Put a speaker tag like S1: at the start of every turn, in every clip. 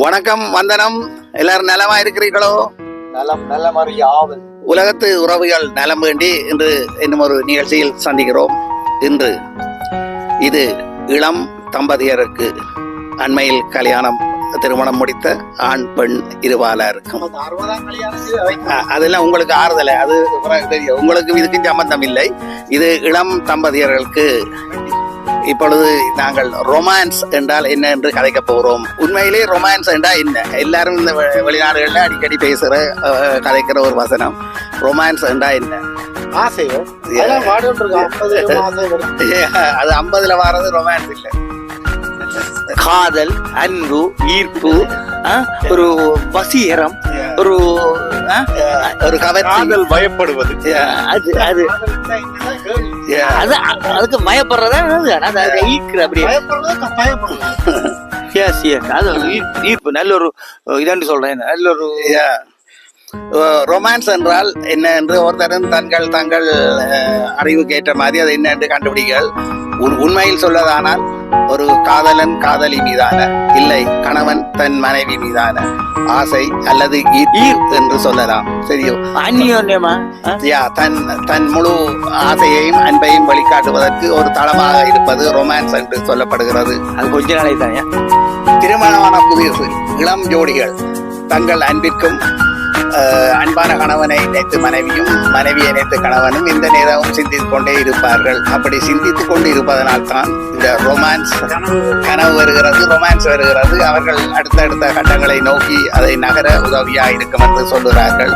S1: வணக்கம் வந்தனம். எல்லாரும் நலமா இருக்கிறீர்களோ?
S2: நலம் நலமறி ஆவல்
S1: உலகத்து உறவுகள் நலம் வேண்டி இன்று இன்னும் ஒரு நிகழ்ச்சியில் சந்திக்கிறோம். இன்று இது இளம் தம்பதியருக்கு அண்மையில் கல்யாணம் திருமணம் முடித்த ஆண் பெண்
S2: கல்யாணம்
S1: அ- அதெல்லாம் உங்களுக்கு ஆறுதலை? அது உங்களுக்கு இதுக்கு சம்பந்தம் இல்லை. இது இளம் தம்பதியர்களுக்கு இப்பொழுது நாங்கள் ரொமான்ஸ் என்றால் என்ன என்று கதைக்க போகிறோம். உண்மையிலே ரொமான்ஸ் என்றால் என்ன? எல்லாரும் இந்த வெளிநாடுகளில் அடிக்கடி பேசுகிற கதைக்கிற ஒரு வசனம். ரொமான்ஸ் என்றால் என்ன?
S2: ஆசையோ.
S1: அது ஐம்பதுல வாரது ரொமான்ஸ் இல்லை.
S3: காதல் அன்பு ஈர்ப்பு ஆ, ஒரு வசீகரம் ஒரு
S1: ஒரு கவர்ச்சி.
S4: காதல் பயப்படுவது.
S3: அது அது. அது அதுக்கு மயப்படுறதா அது அப்படியே. எஸ் எஸ் அது ஈர்ப்பு ஈர்ப்பு. நல்ல ஒரு இதாண்டு சொல்றேன். நல்ல ஒரு
S1: ரொமான்ஸ் என்றால் என்ன என்று ஒருத்தரும் தங்கள் தங்கள் அறிவுக்கு ஏற்ற மாதிரி அதை என்ன என்று கண்டுபிடிங்கள் உண்- உண்மையில் சொல்வதானால் ஒரு காதலன் காதலி மீதான இல்லை கணவன் தன் மனைவி மீதான ஆசை அல்லது ஈர் என்று சொல்லலாம். சரியோ?
S3: அந்நியோன்யமா?
S1: யா தன் தன் முழு ஆசையையும் அன்பையும் வெளிக்காட்டுவதற்கு ஒரு தளமாக இருப்பது ரொமான்ஸ் என்று சொல்லப்படுகிறது.
S3: அது கொஞ்ச நாளை தானே
S1: திருமணமான புதியசு இளம் ஜோடிகள் தங்கள் அன்பிற்கும் அன்பான கணவனை நினைத்து மனைவியும் மனைவியை நினைத்து கணவனும் இந்த நேரமும் சிந்தித்துக் கொண்டே இருப்பார்கள். அப்படி சிந்தித்துக் கொண்டு இருப்பதனால் தான் இந்த ரொமான்ஸ் கனவு வருகிறது ரொமான்ஸ் வருகிறது. அவர்கள் அடுத்தடுத்த கட்டங்களை நோக்கி அதை நகர உதவியாக இருக்கும் என்று சொல்லுகிறார்கள்.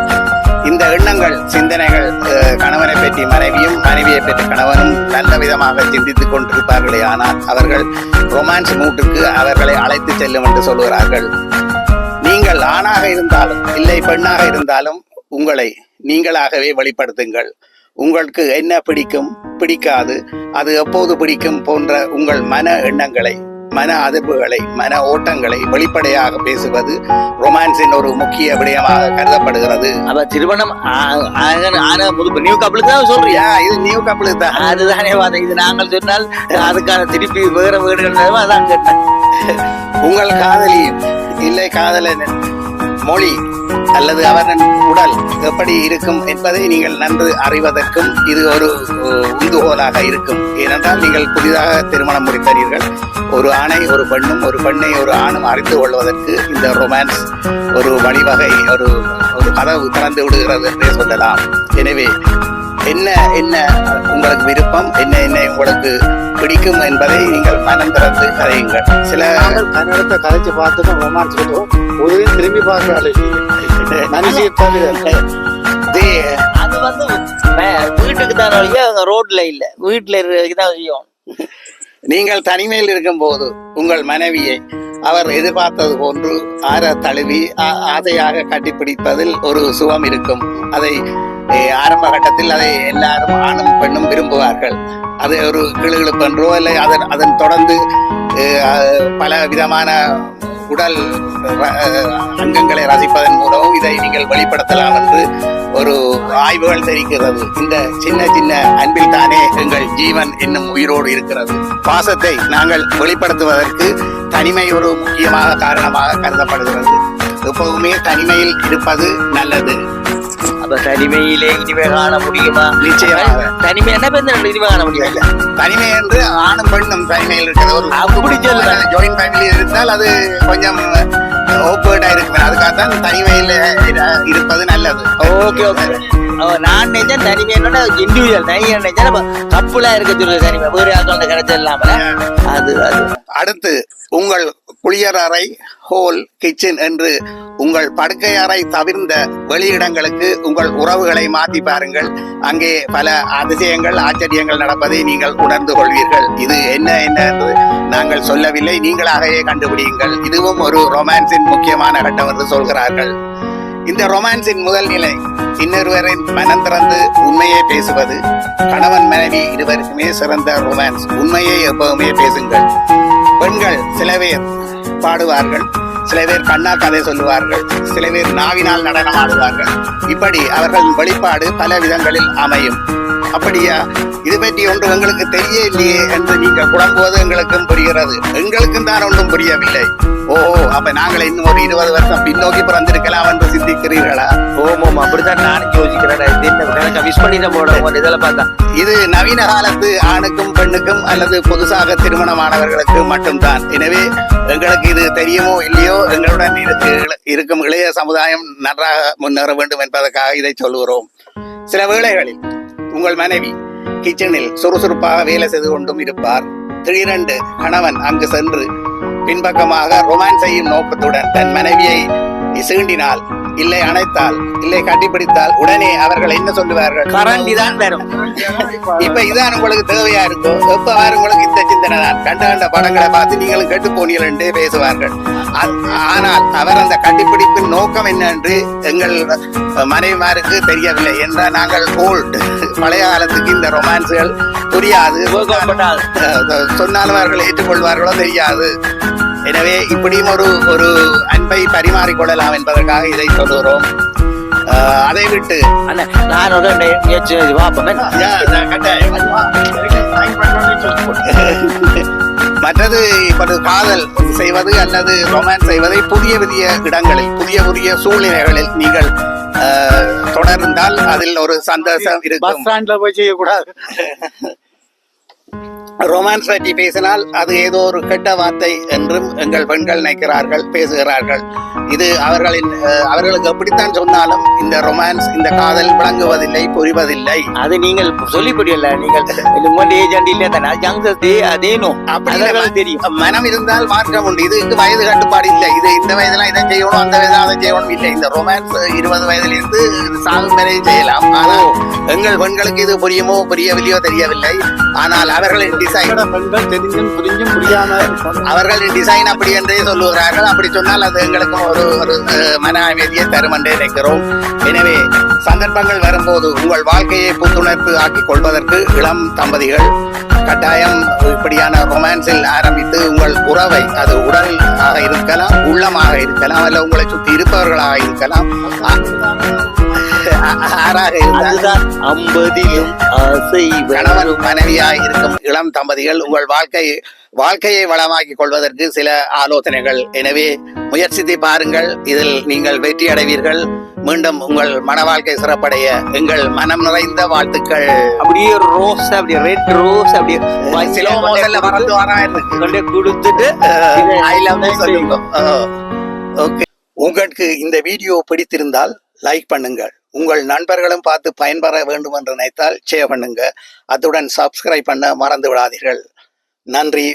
S1: இந்த எண்ணங்கள் சிந்தனைகள் அஹ், கணவனை பற்றி மனைவியும் மனைவியை பற்றி கணவனும் நல்ல விதமாக சிந்தித்துக் கொண்டிருப்பார்களே ஆனால் அவர்கள் ரொமான்ஸ் மூட்டுக்கு அவர்களை அழைத்து செல்லும் என்று சொல்லுகிறார்கள். நீங்கள் ஆணாக இருந்தாலும் இல்லை பெண்ணாக இருந்தாலும் உங்களை நீங்களாகவே வெளிப்படுத்துங்கள். உங்களுக்கு என்ன பிடிக்கும் பிடிக்காது அது எப்போது பிடிக்கும் போன்ற உங்கள் மன எண்ணங்களை மன அதிர்வுகளை மன ஓட்டங்களை வெளிப்படையாக பேசுவது ரொமான்ஸின் ஒரு முக்கிய விடயமாக கருதப்படுகிறது.
S3: அப்ப திருமணம் நியூ கப்பலுக்கு தான் சொல்றியா
S1: இது நியூ கப்பலுக்கு தான்.
S3: அதுதானே வாதம். இது நாங்கள் சொன்னால் அதுக்கான திருப்பி வேற வீடுகள் அதான் கேட்டேன்.
S1: உங்கள் காதலி இல்லை காதலன் மொழி அல்லது அவரின் உடல் எப்படி இருக்கும் என்பதை நீங்கள் நன்கு அறிவதற்கும் இது ஒரு உந்துகோலாக இருக்கும். ஏனென்றால் நீங்கள் புதிதாக திருமணம் முடித்தீர்கள். ஒரு ஆணை ஒரு பெண்ணும் ஒரு பெண்ணை ஒரு ஆணும் அறிந்து கொள்வதற்கு இந்த ரொமான்ஸ் ஒரு வழிவகை ஒரு ஒரு கதவு திறந்து விடுகிறது என்றே சொல்லலாம். எனவே என்ன என்ன உங்களுக்கு விருப்பம் என்ன என்ன உங்களுக்கு பிடிக்கும் என்பதை நீங்கள் மனம் திறந்து கதையுங்கள். சில
S2: கன்னடத்தை கதைச்சு பார்த்துட்டு ரொமான்ஸ் கொடுத்தோம் உதவியும் திரும்பி பார்க்கறாள். மனுஷியை தவிர
S3: அது வந்து வீட்டுக்கு தான் வழியா ரோட்ல இல்ல. வீட்டுல இருக்கிறதுக்கு தான் செய்யும்
S1: நீங்கள் தனிமையில் இருக்கும்போது உங்கள் மனைவியை அவர் எதிர்பார்த்தது போன்று ஆற தழுவி ஆ- ஆசையாக கட்டிப்பிடிப்பதில் ஒரு சுகம் இருக்கும். அதை ஆரம்ப கட்டத்தில் அதை எல்லாரும் ஆணும் பெண்ணும் விரும்புவார்கள். அது ஒரு கிளுகிழுப்பென்றோ இல்லை அதன் அதன் தொடர்ந்து பல விதமான உடல் அங்கங்களை ரசிப்பதன் மூலமும் இதை நீங்கள் வெளிப்படுத்தலாம் என்று ஒரு ஆய்வுகள் தெரிகிறது. இந்த சின்ன சின்ன அன்பில் தானே எங்கள் ஜீவன் இன்னும் உயிரோடு இருக்கிறது. பாசத்தை நாங்கள் வெளிப்படுத்துவதற்கு தனிமை ஒரு முக்கியமாக காரணமாக கருதப்படுகிறது. எப்போதுமே தனிமையில் இருப்பது நல்லது.
S3: தனிமையிலே இனிமே காண முடியுமா?
S1: நிச்சயமாக
S3: தனிமை என்ன பேர் இனிமே காண முடியாது
S1: தனிமை என்று ஆணும் பெண்ணும் தனிமையில் இருக்கிறது ஒரு
S3: அப்படி சொல்லுங்க.
S1: ஜாயின்ட் ஃபேமிலி இருந்தால் அது கொஞ்சம் ஓப்பர்டா இருக்கும். அதுக்காகத்தான் தனிமையில் இரு- இருப்பது நல்லது.
S3: ஓகே ஓகே நான் நினைச்சேன் தனிமை என்னன்னா இண்டிவிஜுவல் தனி நினைச்சேன் கப்புலா இருக்க சொல்லுது தனிமை. வேறு யாருக்கும் கிடைச்சது இல்லாம. அது அது.
S1: அடுத்து உங்கள் குளியலறை அறை ஹோல் கிச்சன் என்று உங்கள் படுக்கை அறை தவிர்ந்த வெளியிடங்களுக்கு உங்கள் உறவுகளை மாற்றி பாருங்கள். அங்கே பல அதிசயங்கள் ஆச்சரியங்கள் நடப்பதை நீங்கள் உணர்ந்து கொள்வீர்கள். இது என்ன என்ன என்று நாங்கள் சொல்லவில்லை. நீங்களாகவே கண்டுபிடியுங்கள். இதுவும் ஒரு ரொமான்ஸின் முக்கியமான கட்டம் என்று சொல்கிறார்கள். இந்த ரொமான்ஸின் முதல் நிலை இன்னொருவரின் மனம் திறந்து உண்மையை பேசுவது. கணவன் மனைவி இருவருக்குமே சிறந்த ரொமான்ஸ். உண்மையை எப்பவுமே பேசுங்கள். பெண்கள் சில பேர் பாடுவார்கள். சில பேர் கண்ணா கதை சொல்லுவார்கள். சில பேர் நாவினால் நடனம் ஆடுவார்கள் இப்படி அவர்களின் வெளிப்பாடு பல விதங்களில் அமையும். அப்படியா? இது பற்றி ஒன்று எங்களுக்கு தெரியலையே என்று நீங்க குழம்புவது எங்களுக்கும் புரிகிறது. எங்களுக்கும் தான் ஒன்றும் புரியவில்லை. ஓஹோ அப்ப நாங்கள் இன்னும் ஒரு இருபது வருஷம் பின்னோக்கி பிறந்திருக்கலாம் என்று சிந்திக்கிறீர்களா?
S3: ஓமோம் அப்படித்தான் நானும் யோசிக்கிறேன். மிஸ் இதில் பார்த்தா.
S1: இது நவீன காலத்து ஆணுக்கும் பெண்ணுக்கும் அல்லது புதுசாக திருமணமானவர்களுக்கு மட்டும்தான். எனவே எங்களுக்கு இது தெரியுமோ இல்லையோ எங்களுடன் இரு- இருக்கும் இளைய சமுதாயம் நன்றாக முன்னேற வேண்டும் என்பதற்காக இதை சொல்லுகிறோம். சில வேளைகளில் உங்கள் மனைவி கிச்சனில் சுறுசுறுப்பாக வேலை செய்து கொண்டும் இருப்பார். திடீரென்று கணவன் அங்கு சென்று பின்பக்கமாக ரொமான்ஸ் செய்யும் நோக்கத்துடன் தன் மனைவியை சீண்டினால் இல்லை அணைத்தால் இல்லை கட்டிப்பிடித்தால் உடனே அவர்கள் என்ன சொல்லுவார்கள்?
S3: கரண்டி தான் வரும்.
S1: இப்ப இதான் உங்களுக்கு தேவையா இருக்கும்? எப்ப உங்களுக்கு இந்த சிந்தனை தான். கண்ட கண்ட படங்களை பார்த்து நீங்களும் கெட்டு போனீர்கள் என்று பேசுவார்கள். ஆனால் அவர் அந்த கட்டிப்பிடிப்பின் நோக்கம் என்ன என்று எங்கள் மனைவிமாருக்கு தெரியவில்லை என்றால் நாங்கள் ஓல்ட் பழைய காலத்துக்கு இந்த ரொமான்ஸ்கள் புரியாது. சொன்னாலும் அவர்கள் ஏற்றுக்கொள்வார்களோ தெரியாது. எனவே இப்படியும் ஒரு ஒரு அன்பை பரிமாறிக்கொள்ளலாம் என்பதற்காக இதை சொல்லுகிறோம். அதை விட்டு.
S3: நான் ஒரு முயற்சி.
S1: மற்றது இப்போது காதல் செய்வது அல்லது ரொமான்ஸ் செய்வதை புதிய புதிய இடங்களில் புதிய புதிய சூழ்நிலைகளில் நீங்கள் அஹ், தொடர்ந்தால் அதில் ஒரு சந்தோஷம்
S2: பஸ்
S1: இருக்கும்.
S2: ஸ்டாண்ட்ல போய் செய்யக்கூடாது.
S1: ரொமான்ஸ் பற்றி பேசினால் அது ஏதோ ஒரு கெட்ட வார்த்தை என்றும் எங்கள் பெண்கள் நினைக்கிறார்கள் பேசுகிறார்கள். இது அவர்களின் அவர்களுக்கு எப்படித்தான் சொன்னாலும் இந்த ரொமான்ஸ் இந்த காதல் விளங்குவதில்லை புரிவதில்லை.
S3: அது நீங்கள் சொல்லி புரியல நீங்கள் தெரியும்.
S1: மனம் இருந்தால் மாற்றம் உண்டு. இது வயது கட்டுப்பாடு இல்லை. இது இந்த வயதுல இதை செய்யணும் அந்த வயதுல அதை செய்யணும் இல்லை. இந்த ரொமான்ஸ் இருபது வயதுல இருந்து சாகும் வரை செய்யலாம். ஆனால் எங்கள் பெண்களுக்கு இது புரியுமோ புரியவில்லையோ தெரியவில்லை. ஆனால் அவர்களின் டிசைன்
S2: எங்கட பெண்கள் தெரிஞ்சும் புரிஞ்சும் புரியாம இருப்பாங்க.
S1: அவர்களின் டிசைன் அப்படி என்றே சொல்லுகிறார்கள். அப்படி சொன்னால் அது எங்களுக்கும் ஒரு ஒரு மன அமைதியை தரும் என்றே நினைக்கிறோம். எனவே சந்தர்ப்பங்கள் வரும்போது உங்கள் வாழ்க்கையை புத்துணர்வு ஆக்கிக் கொள்வதற்கு இளம் தம்பதிகள் கட்டாயம் இப்படியான ரொமான்ஸில் ஆரம்பித்து உங்கள் உறவை அது உடல் ஆக இருக்கலாம் உள்ளமாக இருக்கலாம் அல்ல உங்களை சுற்றி இருப்பவர்களாக இருக்கலாம். ஆ- ஆறாக இருந்தால்
S3: அதுதான் ஐம்பதிலும் ஆசை
S1: கணவன் மனைவியாய் இருக்கும் இளம் தம்பதிகள் உங்கள் வாழ்க்கை வாழ்க்கையை வளமாக்கிக் கொள்வதற்கு சில ஆலோசனைகள். எனவே முயற்சித்து பாருங்கள் இதில் நீங்கள் வெற்றி அடைவீர்கள். மீண்டும் உங்கள் மன வாழ்க்கை சிறப்படைய எங்கள் மனம் நிறைந்த வாழ்த்துக்கள்.
S3: அப்படியே ரோஸ் அப்படியே ரெட் ரோஸ் அப்படியே
S1: சில மோசல்ல மறந்து
S3: கொண்டு கொடுத்துட்டு
S1: ஐ லவ் சொல்லுங்க. ஓகே உங்களுக்கு இந்த வீடியோ பிடித்திருந்தால் லைக் பண்ணுங்கள். உங்கள் நண்பர்களும் பார்த்து பயன்பெற வேண்டும் என்று நினைத்தால் ஷேர் பண்ணுங்க. அத்துடன் சப்ஸ்கிரைப் பண்ண மறந்து விடாதீர்கள். நன்றி.